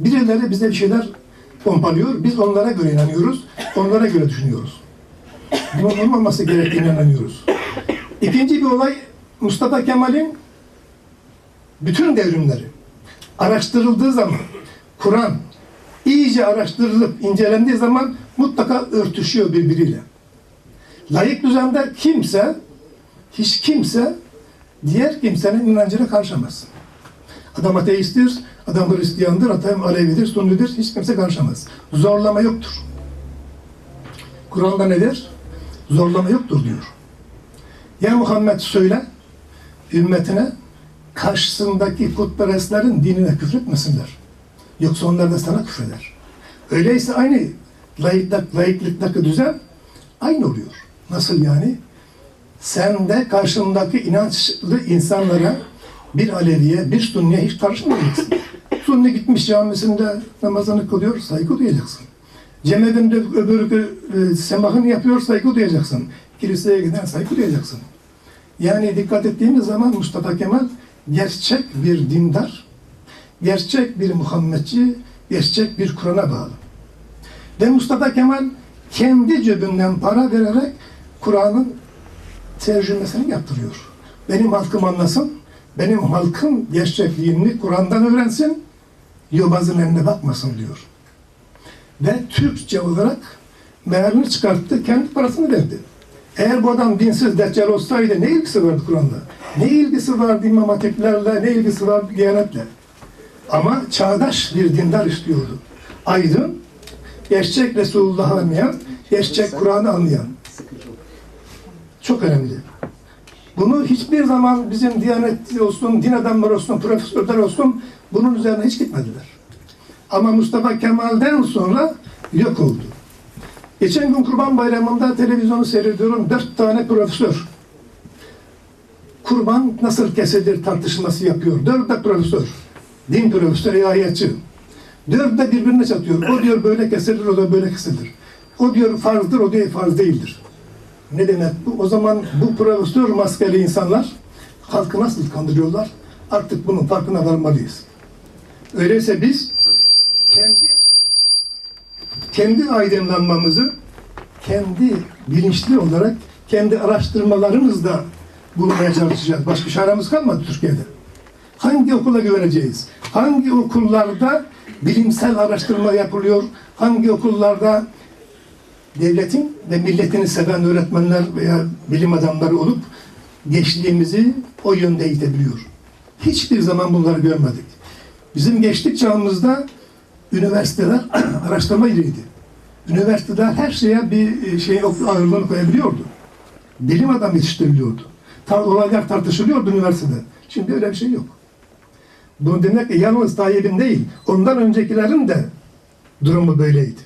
Birileri bize bir şeyler pompalıyor. Biz onlara göre inanıyoruz. Onlara göre düşünüyoruz. Bunun olmaması gerektiğine inanıyoruz. İkinci bir olay Mustafa Kemal'in bütün devrimleri araştırıldığı zaman Kur'an iyice araştırılıp incelendiği zaman mutlaka örtüşüyor birbiriyle. Layık düzende kimse hiç kimse diğer kimsenin inancına karışamaz. Adam ateisttir, adam Hristiyandır, adam Alevidir, Sunnidir, hiç kimse karışamaz. Zorlama yoktur. Kur'an'da ne der? Zorlama yoktur diyor. Ya Muhammed söyle, ümmetine karşısındaki putperestlerin dinine küfretmesinler. Yoksa onlar da sana küfreder. Öyleyse aynı layıklık, layıklıktaki düzen aynı oluyor. Nasıl yani? Sen de karşındaki inançlı insanlara bir Aleviye, bir Sunni'ye hiç karışmayacaksın. Sunni gitmiş camisinde namazını kılıyor, saygı duyacaksın. Cemevinde öbürü e, semahını yapıyor, saygı duyacaksın. Kiliseye giden saygı duyacaksın. Yani dikkat ettiğimiz zaman Mustafa Kemal gerçek bir dindar, gerçek bir Muhammedçi, gerçek bir Kur'an'a bağlı. Ve Mustafa Kemal kendi cebinden para vererek Kur'an'ın tercümesini yaptırıyor. Benim halkım anlasın, benim halkım gerçekliğini Kur'an'dan öğrensin, yobazın eline bakmasın diyor. Ve Türkçe olarak mealini çıkarttı, kendi parasını verdi. Eğer bu adam dinsiz, deccal olsaydı ne ilgisi vardı Kur'an'la? Ne ilgisi vardı İmam Hatiplerle, ne ilgisi vardı Diyanet'le? Ama çağdaş bir dindar istiyordu. Aydın, gerçek Resulullah'ı anlayan, gerçek Kur'an'ı anlayan. Çok önemli. Bunu hiçbir zaman bizim Diyanet olsun, din adamları olsun, profesörler olsun bunun üzerine hiç gitmediler. Ama Mustafa Kemal'den sonra yok oldu. Geçen gün Kurban Bayramı'nda televizyonu seyrediyorum. Dört tane profesör. Kurban nasıl kesilir tartışması yapıyor. Dört de profesör. Din profesörü, ilahiyatçı. Dört de birbirine çatıyor. O diyor böyle kesilir, o da böyle kesilir. O diyor farzdır, o diyor farz değildir. Ne demek bu? O zaman bu profesör maskeli insanlar halkı nasıl kandırıyorlar? Artık bunun farkına varmalıyız. Öyleyse biz kendi kendi aydınlanmamızı kendi bilinçli olarak kendi araştırmalarımızla bulmaya çalışacağız. Başka çaremiz kalmadı Türkiye'de. Hangi okula güveneceğiz? Hangi okullarda bilimsel araştırma yapılıyor? Hangi okullarda devletin ve milletini seven öğretmenler veya bilim adamları olup gençliğimizi o yönde itebiliyor? Hiçbir zaman bunları görmedik. Bizim gençlik çağımızda üniversiteler araştırma yeriydi. Üniversiteler her şeye bir şey ağırlığını koyabiliyordu. Bilim adam yetiştiriliyordu. Tar olaylar tartışılıyordu üniversitede. Şimdi öyle bir şey yok. Bunu demek ki yalnız Tayyip'in değil, ondan öncekilerin de durumu böyleydi.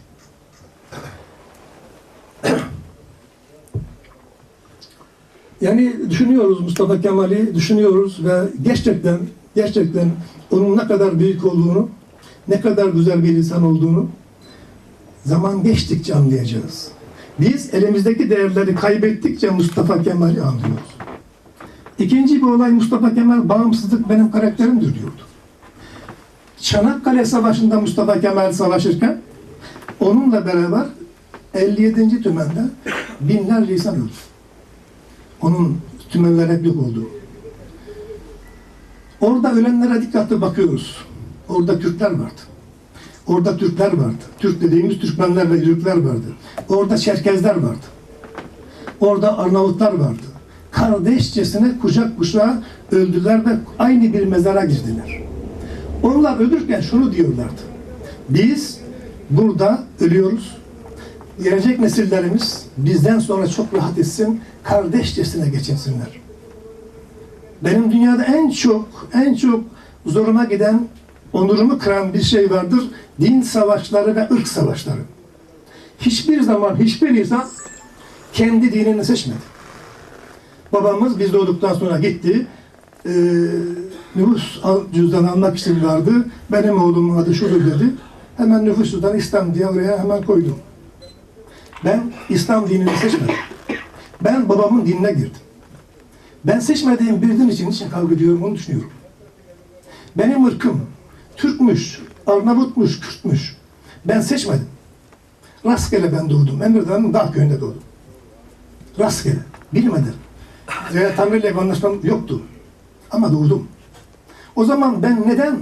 Yani düşünüyoruz Mustafa Kemal'i, düşünüyoruz ve gerçekten gerçekten onun ne kadar büyük olduğunu, ne kadar güzel bir insan olduğunu zaman geçtikçe anlayacağız. Biz elimizdeki değerleri kaybettikçe Mustafa Kemal'i anlıyoruz. İkinci bir olay Mustafa Kemal bağımsızlık benim karakterimdir diyordu. Çanakkale Savaşı'nda Mustafa Kemal savaşırken onunla beraber 57. tümende binlerce insan öldü. Onun tümenler hep yok oldu. Orada ölenlere dikkatli bakıyoruz. Orada Türkler vardı. Orada Türkler vardı. Türk dediğimiz Türkmenler ve Türkler vardı. Orada Çerkezler vardı. Orada Arnavutlar vardı. Kardeşçesine kucak kuşağa öldüler ve aynı bir mezara girdiler. Onlar ölürken şunu diyorlardı. Biz burada ölüyoruz. Gelecek nesillerimiz bizden sonra çok rahat etsin, kardeşçesine geçinsinler. Benim dünyada en çok, en çok zoruma giden, onurumu kıran bir şey vardır. Din savaşları ve ırk savaşları. Hiçbir zaman hiçbir insan kendi dinini seçmedi. Babamız biz doğduktan sonra gitti. E, nüfus cüzdanı almak için vardı. Benim oğlumun adı şudur dedi. Hemen nüfus cüzdanı İslam diye oraya hemen koydum. Ben İslam dinini seçmedim. Ben babamın dinine girdim. Ben seçmediğim bir din için için kavga ediyorum, onu düşünüyorum. Benim ırkım Türkmüş, Arnavutmuş, Kürtmüş. Ben seçmedim. Rastgele ben doğdum. Emirdağ'ın dağ köyünde doğdum. Rastgele. Bilmedim. Veya bir anlaşmam yoktu. Ama doğdum. O zaman ben neden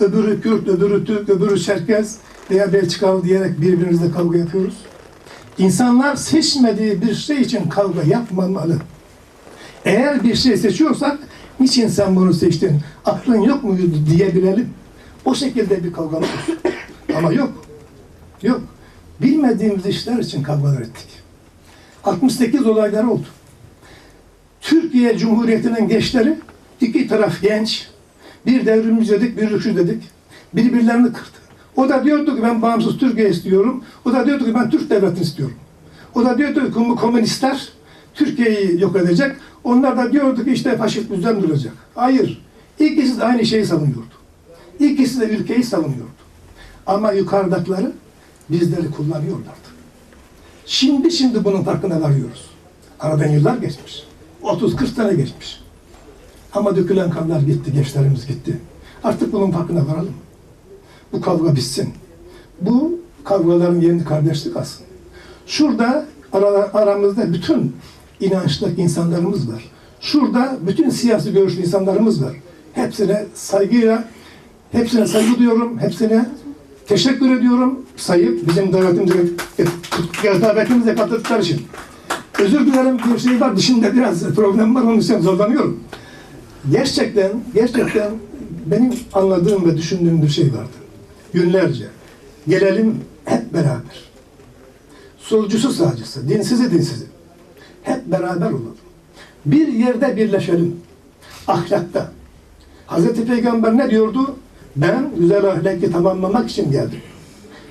öbürü Kürt, öbürü Türk, öbürü Çerkez veya Belçikalı diyerek birbirimizle kavga yapıyoruz? İnsanlar seçmediği bir şey için kavga yapmamalı. Eğer bir şey seçiyorsak, niçin sen bunu seçtin, aklın yok muydu diyebilelim. O şekilde bir kavgamız olsun. Ama yok. Yok. Bilmediğimiz işler için kavgalar ettik. 68 olayları oldu. Türkiye Cumhuriyeti'nin gençleri iki taraf genç. Bir devrimci dedik, bir rükşü dedik. Birbirlerini kırdı. O da diyordu ki ben bağımsız Türkiye istiyorum. O da diyordu ki ben Türk devletini istiyorum. O da diyordu ki komünistler Türkiye'yi yok edecek. Onlar da diyordu ki işte faşist düzen duracak. Hayır. İkisi de aynı şeyi savunuyordu. İkisi de ülkeyi savunuyordu. Ama yukarıdakileri bizleri kullanıyorlardı. Şimdi şimdi bunun farkına varıyoruz. Aradan yıllar geçmiş. 30-40 sene geçmiş. Ama dökülen kanlar gitti, gençlerimiz gitti. Artık bunun farkına varalım. Bu kavga bitsin. Bu kavgaların yerini kardeşlik alsın. Şurada ara- aramızda bütün inançlı insanlarımız var. Şurada bütün siyasi görüşlü insanlarımız var. Hepsine saygıyla, hepsine saygı duyuyorum, hepsine teşekkür ediyorum. Sayıp bizim davetimize, davetimize katıldıkları için. Özür dilerim bir şey var, dışında biraz problem var, onun için zorlanıyorum. Gerçekten, gerçekten benim anladığım ve düşündüğüm bir şey vardı. Günlerce. Gelelim hep beraber. Solcusu sağcısı, dinsizi dinsizi. Hep beraber olalım. Bir yerde birleşelim. Ahlakta. Hazreti Peygamber ne diyordu? Ben güzel ahlakı tamamlamak için geldim.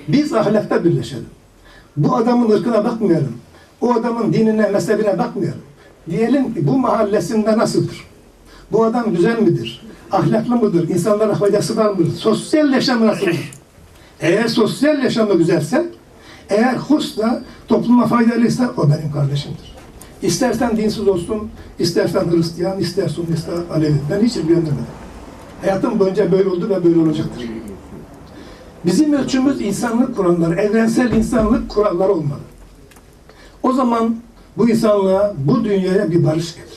Biz ahlakta birleşelim. Bu adamın ırkına bakmayalım. O adamın dinine, mezhebine bakmayalım. Diyelim ki bu mahallesinde nasıldır? Bu adam güzel midir? Ahlaklı mıdır? İnsanlara faydası var mıdır? Sosyal yaşamı nasıldır? Eğer sosyal yaşamı güzelse, eğer husla topluma faydalıysa o benim kardeşimdir. İstersen dinsiz olsun, istersen Hristiyan, istersen ister Alevi. Ben hiç ilgilendirmedim. Hayatım boyunca böyle oldu ve böyle olacaktır. Bizim ölçümüz insanlık kuralları, evrensel insanlık kuralları olmalı. O zaman bu insanlığa, bu dünyaya bir barış gelir.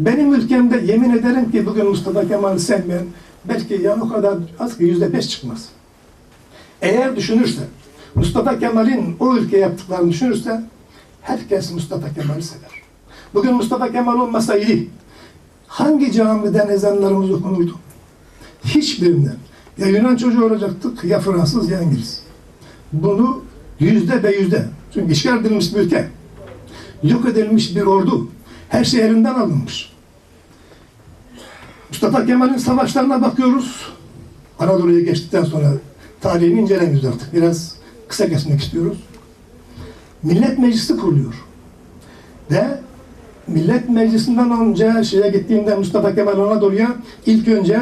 Benim ülkemde yemin ederim ki bugün Mustafa Kemal'i sevmeyen belki yani o kadar az ki yüzde beş çıkmaz. Eğer düşünürse, Mustafa Kemal'in o ülke yaptıklarını düşünürse herkes Mustafa Kemal'i sever. Bugün Mustafa Kemal olmasaydı hangi camiden ezanlarımız okunurdu? Hiçbirinden. Ya Yunan çocuğu olacaktık ya Fransız ya İngiliz. Bunu yüzde be yüzde. Çünkü işgal edilmiş bir ülke. Yok edilmiş bir ordu. Her şey elinden alınmış. Mustafa Kemal'in savaşlarına bakıyoruz. Anadolu'ya geçtikten sonra tarihini incelemiyoruz artık. Biraz kısa kesmek istiyoruz. Millet Meclisi kuruluyor. Ve Millet Meclisi'nden önce şeye gittiğimde Mustafa Kemal Anadolu'ya ilk önce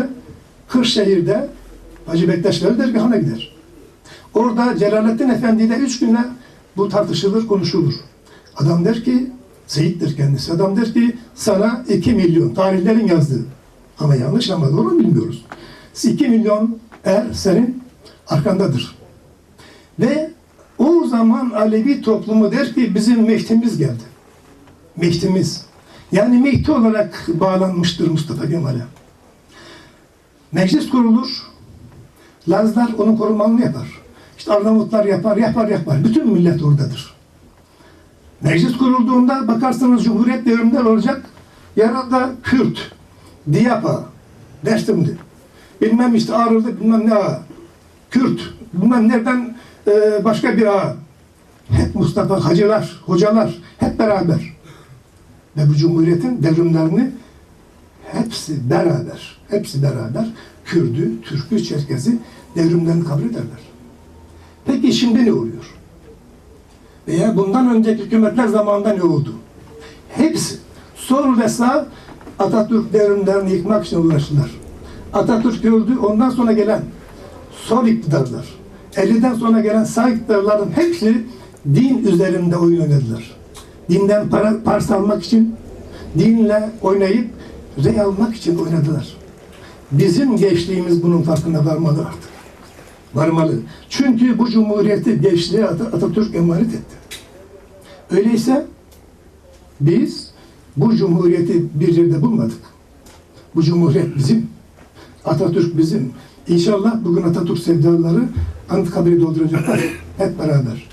Kırşehir'de Hacı Bektaş Veli dergahına gider. Orada Celalettin Efendi ile üç güne bu tartışılır, konuşulur. Adam der ki, Seyit'tir kendisi. Adam der ki, sana iki milyon, tarihlerin yazdığı. Ama yanlış ama doğru bilmiyoruz. 2 milyon er senin arkandadır. Ve o zaman Alevi toplumu der ki bizim Mehdi'miz geldi. Mehdi'miz. Yani Mehdi olarak bağlanmıştır Mustafa Kemal'e. Meclis kurulur. Lazlar onun korumanını yapar. İşte Arnavutlar yapar, yapar, yapar. Bütün millet oradadır. Meclis kurulduğunda bakarsanız Cumhuriyet devrimler olacak. Yanında Kürt, Diyapa, Dersimdi. Bilmem işte Ağrı'da bilmem ne ağa. Kürt, bilmem nereden e, başka bir ağa. Hep Mustafa Hacılar, hocalar hep beraber. Ve bu Cumhuriyet'in devrimlerini hepsi beraber, hepsi beraber Kürdü, Türk'ü, Çerkezi devrimlerini kabul ederler. Peki şimdi ne oluyor? Veya bundan önceki hükümetler zamanında ne oldu? Hepsi sol ve sağ Atatürk devrimlerini yıkmak için uğraştılar. Atatürk öldü, ondan sonra gelen sol iktidarlar, 50'den sonra gelen sağ iktidarların hepsi din üzerinde oyun oynadılar. Dinden para, pars almak için, dinle oynayıp rey almak için oynadılar. Bizim gençliğimiz bunun farkına varmalı artık. Varmalı. Çünkü bu cumhuriyeti gençliğe At- Atatürk emanet etti. Öyleyse biz bu cumhuriyeti bir yerde bulmadık. Bu cumhuriyet bizim. Atatürk bizim. İnşallah bugün Atatürk sevdalıları Anıtkabir'i dolduracaklar hep beraber.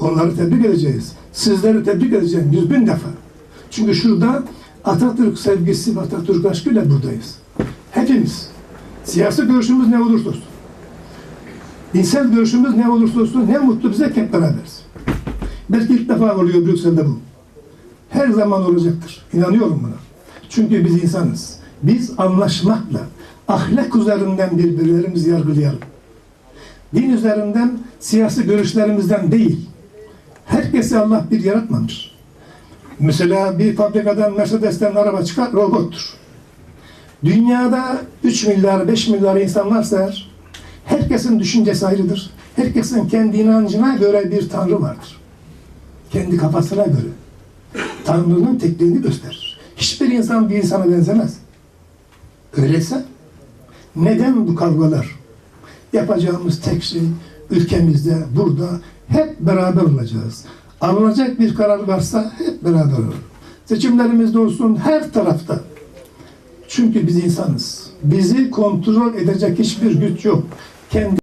Onları tebrik edeceğiz. Sizleri tebrik edeceğim yüz bin defa. Çünkü şurada Atatürk sevgisi ve Atatürk aşkıyla buradayız. Hepimiz. Siyasi görüşümüz ne olursa olsun. Dinsel görüşümüz ne olursa olsun ne mutlu bize hep beraberiz. Belki ilk defa oluyor Brüksel'de bu. Her zaman olacaktır. İnanıyorum buna. Çünkü biz insanız. Biz anlaşmakla, ahlak üzerinden birbirlerimizi yargılayalım. Din üzerinden, siyasi görüşlerimizden değil. Herkesi Allah bir yaratmamış. Mesela bir fabrikadan Mercedes'ten araba çıkar, robottur. Dünyada 3 milyar, 5 milyar insan varsa herkesin düşüncesi ayrıdır. Herkesin kendi inancına göre bir tanrı vardır. Kendi kafasına göre. Tanrı'nın tekliğini gösterir. Hiçbir insan bir insana benzemez. Öyleyse neden bu kavgalar? Yapacağımız tek şey ülkemizde, burada hep beraber olacağız. Alınacak bir karar varsa hep beraber olalım. Seçimlerimizde olsun her tarafta. Çünkü biz insanız. Bizi kontrol edecek hiçbir güç yok. Kendi